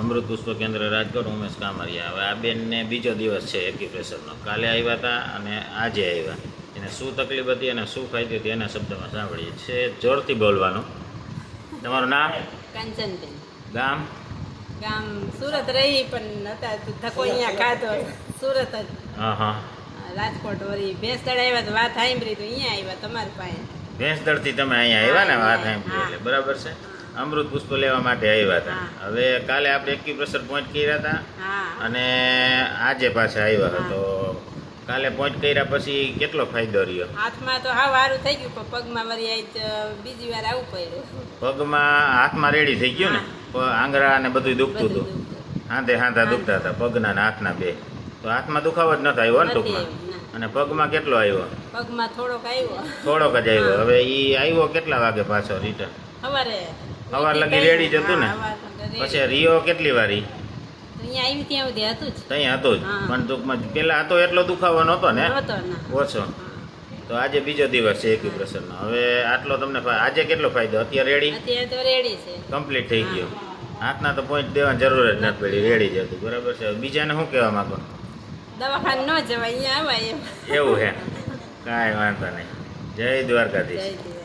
અમૃત પુષ્પ કેન્દ્ર રાજકોટ ઉમેશ કામરિયા. હવે આ બેનને બીજો દિવસ છે એક્યુપ્રેશરનો. કાલે આવ્યા હતા અને આજે આવ્યા એને શું તકલીફ હતી અને શું ફાયદો હતી એના શબ્દમાં સાંભળીએ છે જોરથી બોલવાનું. તમારું નામ? કાંચનબેન. ગામ? ગામ સુરત રહી પણ હતા થકો અહીંયા ખાતો સુરત જ. હા હા. રાજકોટ વળી ભેંસ આવ્યા તો વાત સાંભળી તો અહીંયા આવ્યા તમારી પાસે. ભેંસદળથી તમે અહીંયા આવ્યા ને? વાત સાંભળી એટલે બરાબર છે. અમૃત પુષ્પ લેવા માટે આવ્યા હતા. હવે કાલે આપણે એક્યુપ્રેશર પોઈન્ટ કર્યા હતા અને આજે પાછા આવ્યા હતા. તો કાલે પોઈન્ટ કર્યા પછી કેટલો ફાયદો રહ્યો? હાથમાં તો હા સારું થઈ ગયું પણ પગમાં આજ બીજી વાર આવું પડ્યું. પગમાં હાથમાં રેડી થઈ ગયું ને? આંગળા ને બધું દુખતું હતું. દુખતું. હાથે હાથા દુખતા હતા પગના ને હાથના બે. તો હાથમાં દુખાવો જ ન થાય ને ટૂંકમાં. અને પગમાં કેટલો આવ્યો? પગમાં થોડોક આવ્યો. થોડોક જ આવ્યો. હવે એ આવ્યો કેટલા વાગે પાછો રિટર્ન સવારે સવાર લગી રેડી જ હતું ને? પછી રિયો કેટલી વારી? ત્યાં હતું જ. પણ ટૂંકમાં પેલા હતો એટલો દુખાવો નહોતો ને? ઓછો. તો આજે બીજો દિવસ છે એક્યુપ્રેશરનો હવે આટલો તમને આજે કેટલો ફાયદો? અત્યારે રેડી રેડી કમ્પ્લીટ થઈ ગયો. હાથના તો પોઈન્ટ દેવાની જરૂર જ નથી પડી. રેડી જ હતું. બરાબર છે? બીજાને શું કહેવા માંગો? દવાખાને ન જવાય અહીંયા આવાય એમ. એવું હે કાંઈ વાંધો નહીં. જય દ્વારકાધીશ.